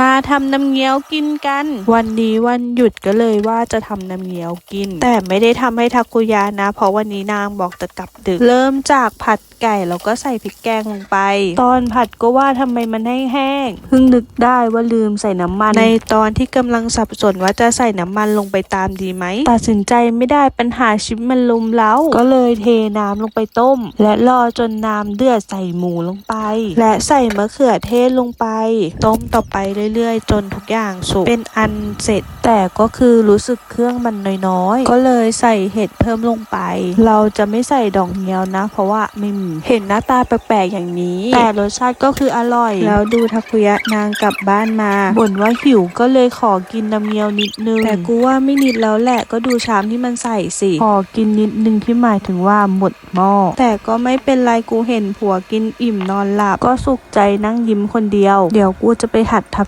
มาทำน้ำเงี้ยวกินกัน วันนี้วันหยุดก็เลยว่าจะทำน้ำเงี้ยวกิน แต่ไม่ได้ทำให้ทาคุยะนะ เพราะวันนี้นางบอกจะกลับดึก เริ่มจากผัดไก่แล้วก็ใส่พริกแกงลงไป ตอนผัดก็ว่าทำไมมันให้แห้งเพิ่งนึกได้ว่าลืมใส่น้ำมัน ในตอนที่กำลังสับสนว่าจะใส่น้ำมันลงไปตามดีไหมตัดสินใจไม่ได้ปัญหาชิปมันลุมเล้าก็เลยเทน้ำลงไปต้ม และรอจนน้ำเดือดใส่หมูลงไป และใส่มะเขือเทศลงไป ต้มต่อไปเรื่อยๆ จนทุกอย่างสุกเป็นอันเสร็จ แต่ก็คือรู้สึกเครื่องมันน้อยๆ ก็เลยใส่เห็ดเพิ่มลงไป เราจะไม่ใส่ดอกเงี้ยวนะ เพราะว่าไม่มีเห็นหน้าตาแปลกๆอย่างนี้ แต่รสชาติก็คืออร่อย แล้วดูทาคุยะนางกลับบ้านมาบ่นว่าหิวก็เลยขอกินน้ำเงี้ยวนิดนึง แต่กูว่าไม่นิดแล้วแหละก็ดูชามที่มันใส่สิขอกินนิดนึงที่หมายถึงว่าหมดหม้อแต่ก็ไม่เป็นไรกูเห็นผัวกินอิ่มนอนหลับก็สุขใจนั่งยิ้มคนเดียว เดี๋ยวกูจะไปหัดทำ